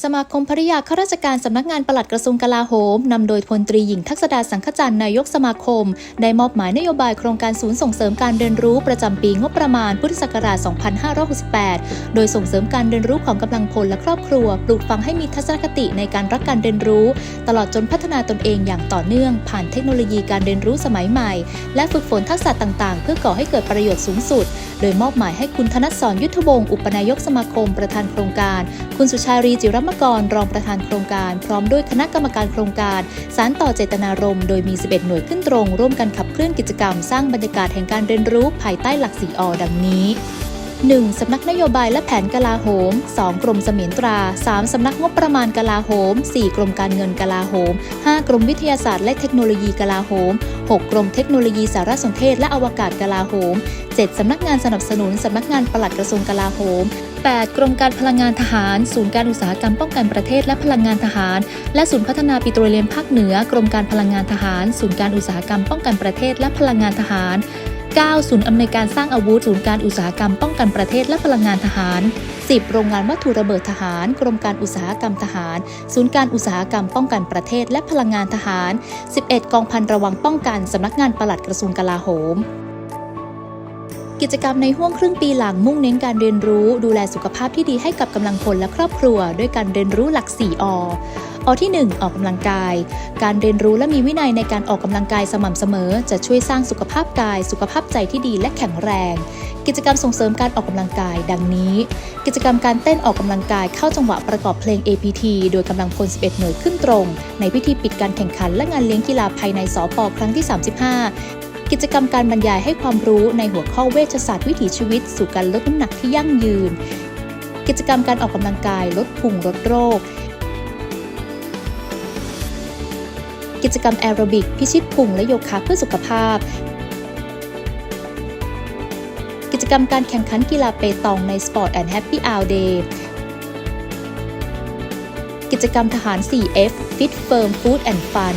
สมาคมภริยาข้าราชการสำนักงานปลัดกระทรวงกลาโหมนำโดยพลตรีหญิงทักษดาสังขจันทร์นายกสมาคม ได้มอบหมายนโยบายโครงการศูนย์ส่งเสริมการเรียนรู้ประจำปีงบประมาณพุทธศักราช 2568 โดยส่งเสริมการเรียนรู้ของกำลังพลและครอบครัว ปลูกฝังให้มีทัศนคติในการรักการเรียนรู้ ตลอดจนพัฒนาตนเองอย่างต่อเนื่อง ผ่านเทคโนโลยีการเรียนรู้สมัยใหม่ และฝึกฝนทักษะต่างๆ เพื่อก่อให้เกิดประโยชน์สูงสุด โดยมอบหมายให้คุณธนศรยุทธวงศ์อุปนายกสมาคมประธานโครงการ คุณสุชารีจิรมกรรองประธานโครงการ พร้อมด้วยคณะกรรมการโครงการ สารต่อเจตนารมณ์โดยมี 11 หน่วยขึ้นตรง ร่วมกันขับเคลื่อนกิจกรรม สร้างบรรยากาศแห่งการเรียนรู้ภายใต้หลัก4อดังนี้ 1. สำนักนโยบายและแผนกลาโหม 2. กรมเสมียนตรา 3. สำนักงบประมาณกลาโหม 4. กรมการเงินกลาโหม 5. กรมวิทยาศาสตร์และเทคโนโลยีกลาโหม 6. กรมเทคโนโลยีสารสนเทศและอวกาศกลาโหม 7. สำนักงานสนับสนุนสำนักงานปลัดกระทรวงกลาโหม 8. กรมการพลังงานทหาร ศูนย์การอุตสาหกรรมป้องกันประเทศและพลังงานทหาร และศูนย์พัฒนาปิโตรเลียมภาคเหนือ กรมการพลังงานทหาร ศูนย์การอุตสาหกรรมป้องกันประเทศและพลังงานทหาร 9. ศูนย์อำนวยการสร้างอาวุธ ศูนย์การอุตสาหกรรมป้องกันประเทศและพลังงานทหาร 10. โรงงานวัตถุระเบิดทหาร กรมการอุตสาหกรรมทหาร ศูนย์การอุตสาหกรรมป้องกันประเทศและพลังงานทหาร 11. กองพันระวังป้องกันสำนักงานปลัดกระทรวงกลาโหม กิจกรรมในห่วงครึ่งปีหลังมุ่งเน้นการเรียนรู้ ดูแลสุขภาพที่ดีให้กับกำลังพลและครอบครัว ด้วยการเรียนรู้หลัก 4อ อที่ 1 ออกกำลังกาย การเรียนรู้และมีวินัยในการออกกำลังกายสม่ำเสมอ จะช่วยสร้างสุขภาพกาย สุขภาพใจที่ดีและแข็งแรง กิจกรรมส่งเสริมการออกกำลังกาย ดังนี้ กิจกรรมการเต้นออกกำลังกายเข้าจังหวะประกอบเพลง APT โดยกำลังพล 11 หน่วยขึ้นตรง ในพิธีปิดการแข่งขันและงานเลี้ยงกีฬาภายในสปครั้งที่ 35กิจกรรมการบรรยายให้ความรู้ในหัวข้อเวชศาสตร์วิถีชีวิต สู่การลดน้ำหนักที่ยั่งยืน กิจกรรมการออกกำลังกายลดพุงลดโรค กิจกรรมแอโรบิก พิชิตพุงและโยคะเพื่อสุขภาพ กิจกรรมการแข่งขันกีฬาเปตองใน Sport and Happy Hour Day กิจกรรมทหาร 4F Fit Firm Food and Fun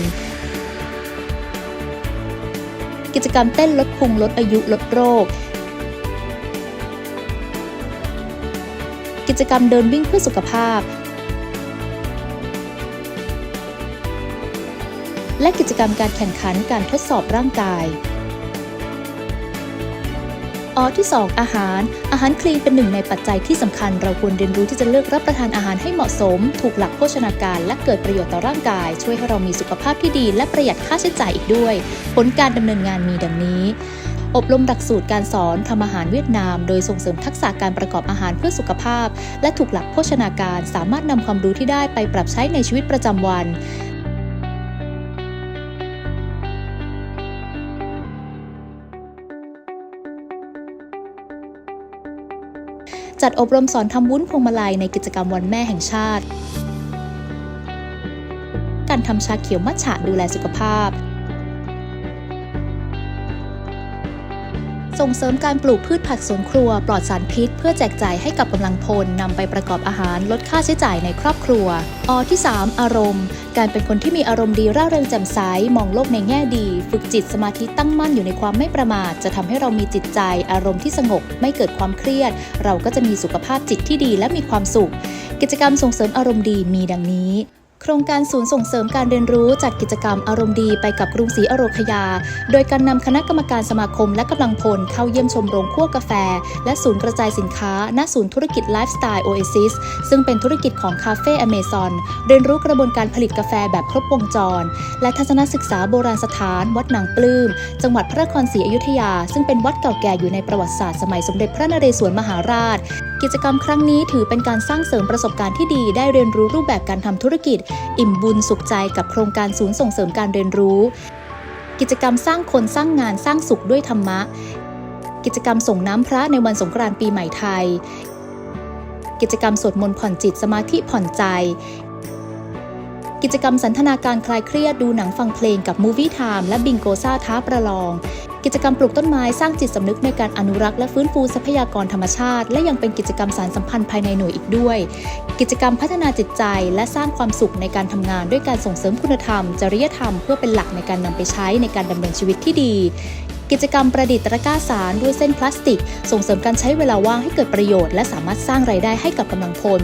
กิจกรรมเต้นลดพุงลดอายุลดโรค กิจกรรมเดินวิ่งเพื่อสุขภาพ และกิจกรรมการแข่งขันการทดสอบร่างกายอที่ 2 อาหาร อาหารคลีนเป็นหนึ่งในปัจจัยที่สำคัญ เราควรเรียนรู้ที่จะเลือกรับประทานอาหารให้เหมาะสม ถูกหลักโภชนาการและเกิดประโยชน์ต่อร่างกาย ช่วยให้เรามีสุขภาพที่ดีและประหยัดค่าใช้จ่ายอีกด้วย ผลการดำเนินงานมีดังนี้ อบรมหลักสูตรการสอนทำอาหารเวียดนาม โดยส่งเสริมทักษะการประกอบอาหารเพื่อสุขภาพ และถูกหลักโภชนาการ สามารถนำความรู้ที่ได้ไปปรับใช้ในชีวิตประจำวัน จัดอบรมสอนทำวุ้นพวงมาลัยในกิจกรรมวันแม่แห่งชาติ การทำชาเขียวมัทฉะดูแลสุขภาพ ส่งเสริมการปลูกพืชผักสวนครัว ปลอดสารพิษ เพื่อแจกจ่ายให้กับกำลังพลนำไปประกอบอาหารลดค่าใช้จ่ายในครอบครัว อที่ 3 อารมณ์ การเป็นคนที่มีอารมณ์ดีร่าเริงแจ่มใสมองโลกในแง่ดี ฝึกจิตสมาธิตั้งมั่นอยู่ในความไม่ประมาท จะทำให้เรามีจิตใจ อารมณ์ที่สงบ ไม่เกิดความเครียด เราก็จะมีสุขภาพจิตที่ดีและมีความสุข กิจกรรมส่งเสริมอารมณ์ดีมีดังนี้ ครงการศูนย์ส่งเสริมการเรียนรู้จัดกิจกรรมอารมณ์ดีไปกับกรุงศรีอโรคยา โดยการนำคณะกรรมการสมาคมและกำลังพลเข้าเยี่ยมชมโรงคั่วกาแฟ และศูนย์กระจายสินค้า ณ ศูนย์ธุรกิจไลฟ์สไตล์โอเอซิสซึ่งเป็นธุรกิจของคาเฟ่อเมซอนเรียนรู้กระบวนการผลิตกาแฟแบบครบวงจร และทัศนศึกษาโบราณสถาน วัดหนางปลื้ม จังหวัดพระนครศรีอยุธยา ซึ่งเป็นวัดเก่าแก่อยู่ในประวัติศาสตร์สมัยสมเด็จพระนเรศวรมหาราช กิจกรรมครั้งนี้ถือเป็นการสร้างเสริมประสบการณ์ที่ดีได้เรียนรู้รูปแบบการทำธุรกิจอิ่มบุญสุขใจกับโครงการศูนย์ส่งเสริมการเรียนรู้ กิจกรรมสร้างคนสร้างงานสร้างสุขด้วยธรรมะ กิจกรรมส่งน้ำพระในวันสงกรานต์ปีใหม่ไทย กิจกรรมสวดมนต์ผ่อนจิตสมาธิผ่อนใจ กิจกรรมสันทนาการคลายเครียดดูหนังฟังเพลงกับ Movie Time และบิงโกซ่าท้าประลอง กิจกรรมปลูกต้นไม้สร้างจิตสำนึกในการอนุรักษ์และฟื้นฟูทรัพยากรธรรมชาติ และยังเป็นกิจกรรมสารสัมพันธ์ภายในหน่วยอีกด้วย กิจกรรมพัฒนาจิตใจ และสร้างความสุขในการทำงานด้วยการส่งเสริมคุณธรรม จริยธรรมเพื่อเป็นหลักในการนำไปใช้ในการดำเนินชีวิตที่ดีกิจกรรมประดิษฐ์ตะกร้าสารด้วยเส้นพลาสติก ส่งเสริมการใช้เวลาว่างให้เกิดประโยชน์และสามารถสร้างรายได้ให้กับกำลังพล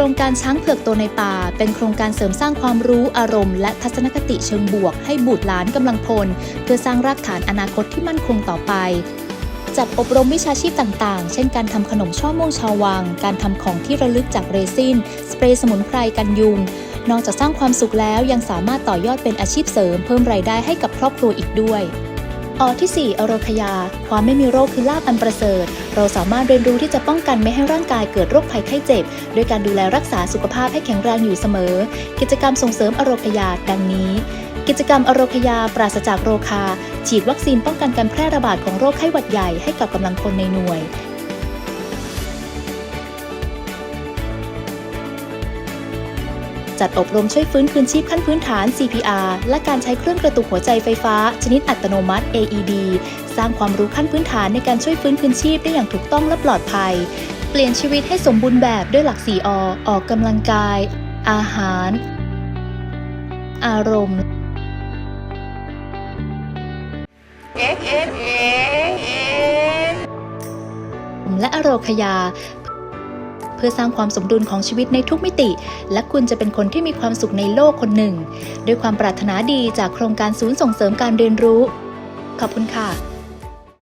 ครงการช้างเผือกตัวในป่า เป็นโครงการเสริมสร้างความรู้อารมณ์ และทัศนคติเชิงบวก ให้บุตรหลานกำลังพล เพื่อสร้างรากฐานอนาคตที่มั่นคงต่อไป จัดอบรมวิชาชีพต่างๆ เช่นการทำขนมช่อม่วงชาววัง การทำของที่ระลึกจากเรซิน สเปรย์สมุนไพรกันยุง นอกจากสร้างความสุขแล้วยังสามารถต่อยอดเป็นอาชีพเสริม เพิ่มรายได้ให้กับครอบครัวอีกด้วย อที่ 4 อโรคยา ความไม่มีโรคคือลาภอันประเสริฐ เราสามารถเรียนรู้ที่จะป้องกันไม่ให้ร่างกายเกิดโรคภัยไข้เจ็บ ด้วยการดูแลรักษาสุขภาพให้แข็งแรงอยู่เสมอ กิจกรรมส่งเสริมอโรคยาดังนี้กิจกรรมอโรคยาปราศจากโรคา ฉีดวัคซีนป้องกันการแพร่ระบาดของโรคไข้หวัดใหญ่ให้กับกำลังคนในหน่วย จัดอบรมช่วยฟื้นคืนชีพขั้นพื้นฐาน CPR และการใช้เครื่องกระตุกหัวใจไฟฟ้า ชนิดอัตโนมัติ AED สร้างความรู้ขั้นพื้นฐานในการช่วยฟื้นคืนชีพได้อย่างถูกต้องและปลอดภัย เปลี่ยนชีวิตให้สมบูรณ์แบบด้วยหลัก 4 อ ออกกำลังกาย อาหาร อารมณ์และอโรคยา เพื่อสร้างความสมดุลของชีวิตในทุกมิติ และคุณจะเป็นคนที่มีความสุขในโลกคนหนึ่ง ด้วยความปรารถนาดีจากโครงการศูนย์ส่งเสริมการเรียนรู้ ขอบคุณค่ะ